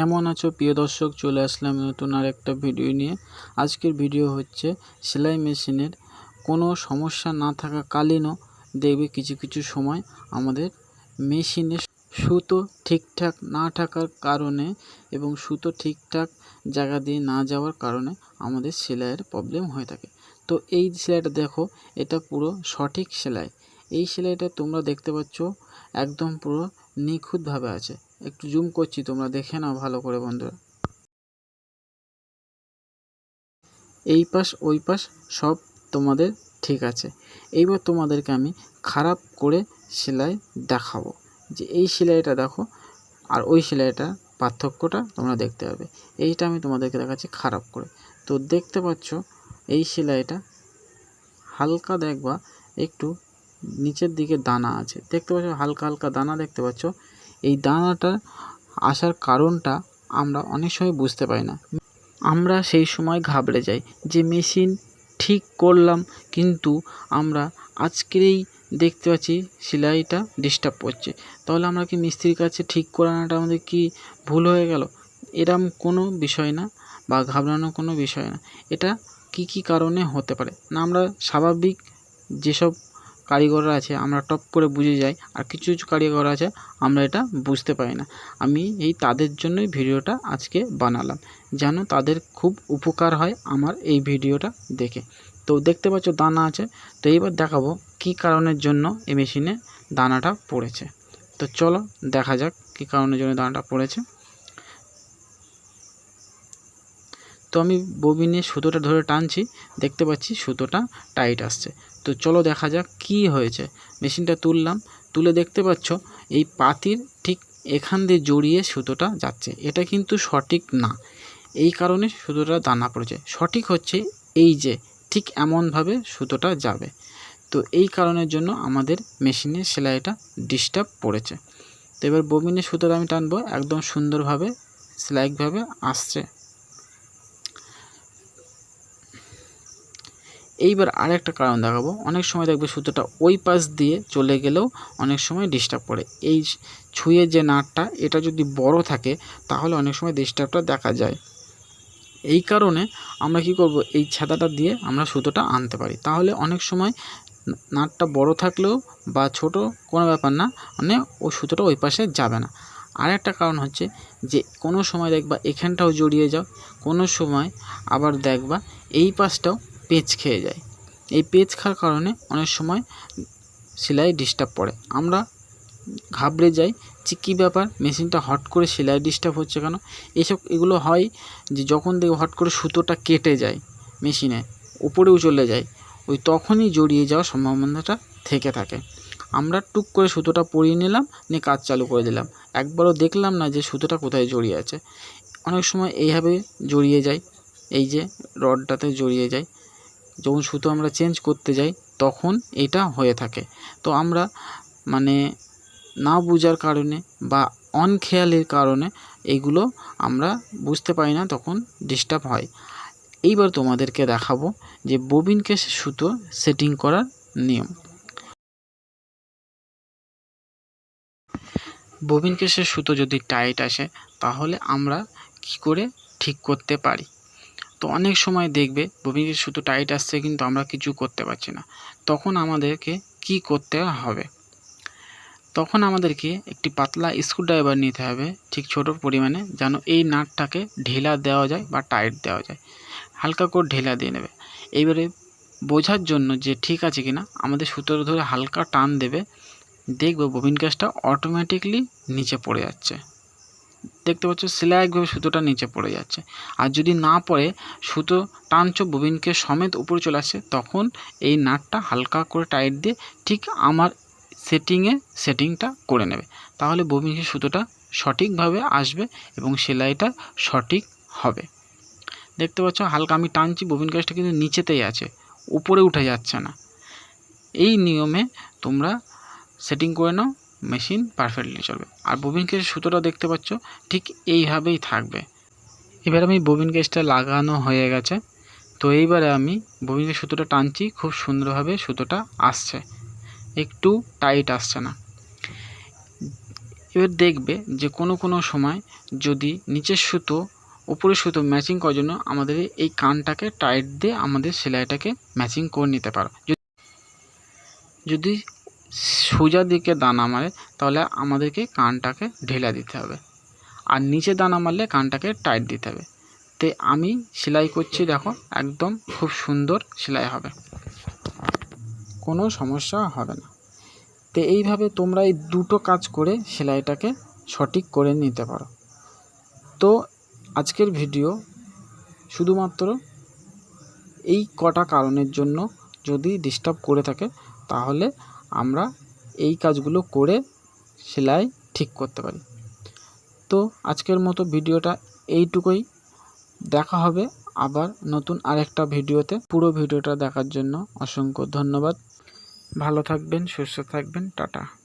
কেমন আছো? প্রিয় দর্শক, চলে আসলাম নতুন আর একটা ভিডিও নিয়ে। আজকের ভিডিও হচ্ছে সেলাই মেশিনের কোনো সমস্যা না থাকাকালীনও দেখবে কিছু কিছু সময় আমাদের মেশিনে সুতো ঠিকঠাক না থাকার কারণে এবং সুতো ঠিকঠাক জায়গা দিয়ে না যাওয়ার কারণে আমাদের সেলাইয়ের প্রবলেম হয়ে থাকে। তো এই সেলাইটা দেখো, এটা পুরো সঠিক সেলাই। এই সেলাইটা তোমরা দেখতে পাচ্ছ, একদম পুরো নিখুঁতভাবে আছে। একটু জুম করছি, তোমরা দেখে নাও ভালো করে বন্ধুরা। এই পাশ, ওই পাশ, সব তোমাদের ঠিক আছে। এইবার তোমাদেরকে আমি খারাপ করে সেলাই দেখাবো। যে এই সেলাইটা দেখো, আর ওই সেলাইটার পার্থক্যটা তোমরা দেখতে পাবে। এইটা আমি তোমাদেরকে দেখাচ্ছি খারাপ করে। তো দেখতে পাচ্ছ, এই সেলাইটা হালকা দেখবা, একটু নিচের দিকে দানা আছে। দেখতে পাচ্ছ, হালকা হালকা দানা দেখতে পাচ্ছ। এই দানাটা আসার কারণটা আমরা অনেক সময় বুঝতে পারি না। আমরা সেই সময় ঘাবড়ে যাই যে মেশিন ঠিক করলাম, কিন্তু আমরা আজকেরই দেখতে পাচ্ছি সেলাইটা ডিস্টার্ব করছে। তাহলে আমরা কি মিস্ত্রির কাছে ঠিক করানোটা আমাদের কি ভুল হয়ে গেল? এরম কোনো বিষয় না বা ঘাবড়ানোর কোনো বিষয় না। এটা কি কি কারণে হতে পারে? না, আমরা স্বাভাবিক যেসব কারিগররা আছে, আমরা টপ করে বুঝে যাই, আর কিছু কিছু কারিগর আছে, আমরা এটা বুঝতে পারি না। আমি এই তাদের জন্যই ভিডিওটা আজকে বানালাম, যেন তাদের খুব উপকার হয় আমার এই ভিডিওটা দেখে। তো দেখতে পাচ্ছ দানা আছে, তো এইবার দেখাবো কি কারণের জন্য এই মেশিনে দানাটা পড়েছে। তো চলো দেখা যাক কী কারণের জন্য দানাটা পড়েছে। তো আমি ববিনে সুতোটা ধরে টানছি, দেখতে পাচ্ছি সুতোটা টাইট আসছে। তো চলো দেখা যাক কি হয়েছে। মেশিনটা তুললাম, তুলে দেখতে পাচ্ছ, এই পাতির ঠিক এখান দিয়ে জড়িয়ে সুতোটা যাচ্ছে। এটা কিন্তু সঠিক না। এই কারণে সুতোটা দানা পড়েছে। সঠিক হচ্ছে এই যে, ঠিক এমনভাবে সুতোটা যাবে। তো এই কারণের জন্য আমাদের মেশিনের সেলাইটা ডিস্টার্ব পড়েছে। তো এবার ববিনের সুতোটা আমি টানবো। একদম সুন্দরভাবে, সেলাইকভাবে আসছে। এইবার আরেকটা কারণ দেখাবো। অনেক সময় দেখবে সুতোটা ওই পাশ দিয়ে চলে গেলেও অনেক সময় ডিস্টার্ব করে। এই ছুঁয়ে যে নাটটা, এটা যদি বড় থাকে, তাহলে অনেক সময় ডিস্টার্বটা দেখা যায়। এই কারণে আমরা কি করব, এই ছাতাটা দিয়ে আমরা সুতোটা আনতে পারি। তাহলে অনেক সময় নাটটা বড় থাকলেও বা ছোট কোনো ব্যাপার না মানে ওই সুতোটা ওই পাশে যাবে না। আর একটা কারণ হচ্ছে যে, কোনো সময় দেখবা এখানটাও জড়িয়ে যাও, কোনো সময় আবার দেখবা এই পাশটাও পেঁচ খেয়ে যায়। এই পেঁচ খাওয়ার কারণে অনেক সময় সেলাই ডিস্টার্ব পড়ে। আমরা ঘাবড়ে যাই যে কী ব্যাপার, মেশিনটা হট করে সেলাই ডিস্টার্ব হচ্ছে কেন? এসব এগুলো হয় যে যখন দেখো হট করে সুতোটা কেটে যায় মেশিনে, উপরেও চলে যায়, ওই তখনই জড়িয়ে যাওয়ার সম্ভাবনাটা থেকে থাকে। আমরা টুক করে সুতোটা পরিয়ে নিলাম, নিয়ে কাজ চালু করে দিলাম। একবারও দেখলাম না যে সুতোটা কোথায় জড়িয়ে আছে। অনেক সময় এইভাবে জড়িয়ে যায়, এই যে রডটাতে জড়িয়ে যায়। যখন সুতো আমরা চেঞ্জ করতে যাই, তখন এটা হয়ে থাকে। তো আমরা মানে না বোঝার কারণে বা অনখেয়ালির কারণে এইগুলো আমরা বুঝতে পারি না, তখন ডিস্টার্ব হয়। এইবার তোমাদেরকে দেখাবো যে ববিন কেসের সুতো সেটিং করার নিয়ম। ববিন কেসের সুতো যদি টাইট আসে, তাহলে আমরা কি করে ঠিক করতে পারি? তো অনেক সময় দেখবে ববিনের শুধু টাইট আসছে কিন্তু আমরা কিছু করতে পারছি না। তখন আমাদেরকে কি করতে হবে? তখন আমাদেরকে একটি পাতলা স্ক্রুড্রাইভার নিতে হবে, ঠিক ছোট পরিমাণে, যেন এই নাটটাকে ঢেলা দেওয়া যায় বা টাইট দেওয়া যায়। হালকা করে ঢেলা দিয়ে নেবে। এইবারে বোঝার জন্য যে ঠিক আছে কিনা, আমাদের সুতোর ধরে হালকা টান দেবে। দেখবে ববিন গ্যাসটা অটোমেটিকলি নিচে পড়ে যাচ্ছে। দেখতে পাচ্ছ একভাবে সুতোটা নিচে পড়ে যাচ্ছে। আর যদি না পড়ে, সুতো টানছো, ববিনকে সমেত উপরে চলে আসছে তখন এই নাটটা হালকা করে টাইট দিয়ে ঠিক আমার সেটিংয়ে সেটিংটা করে নেবে। তাহলে ববিনকে সুতোটা সঠিকভাবে আসবে এবং সেলাইটা সঠিক হবে। দেখতে পাচ্ছ হালকা আমি টানছি, ববিন গ্যাসটা কিন্তু নিচেতেই আছে, উপরে উঠে যাচ্ছে না। এই নিয়মে তোমরা সেটিং করে নাও মেশিন পারফেক্টলি চলবে। আর ববিন কেসের সুতোটা দেখতে পাচ্ছ, ঠিক এইভাবেই থাকবে। এবার আমি ববিন কেসটা লাগানো হয়ে গেছে। তো এইবারে আমি ববিন কেস সুতোটা টানছি, খুব সুন্দরভাবে সুতোটা আসছে। একটু টাইট আসছে না। এবার দেখবে যে কোনো কোনো সময় যদি নিচের সুতো, উপরের সুতো ম্যাচিং করার জন্য আমাদের এই কানটাকে টাইট দিয়ে আমাদের সেলাইটাকে ম্যাচিং করে নিতে পারো। যদি যদি সোজা দিকে দানা মারে, তাহলে আমাদেরকে কানটাকে ঢেলা দিতে হবে। আর নিচে দানা মারলে কানটাকে টাইট দিতে হবে। তে আমি সেলাই করছি, দেখো, একদম খুব সুন্দর সেলাই হবে। কোনো সমস্যা হবে না। তো এইভাবে তোমরা এই দুটো কাজ করে সেলাইটাকে সঠিক করে নিতে পারো। তো আজকের ভিডিও শুধুমাত্র এই কটা কারণের জন্য যদি ডিস্টার্ব করে থাকে, তাহলে আমরা এই কাজগুলো করে সেলাই ঠিক করতে পারি। তো আজকের মতো ভিডিওটা এইটুকুই। দেখা হবে আবার নতুন আরেকটা ভিডিওতে। পুরো ভিডিওটা দেখার জন্য অসংখ্য ধন্যবাদ। ভালো থাকবেন, সুস্থ থাকবেন, টাটা।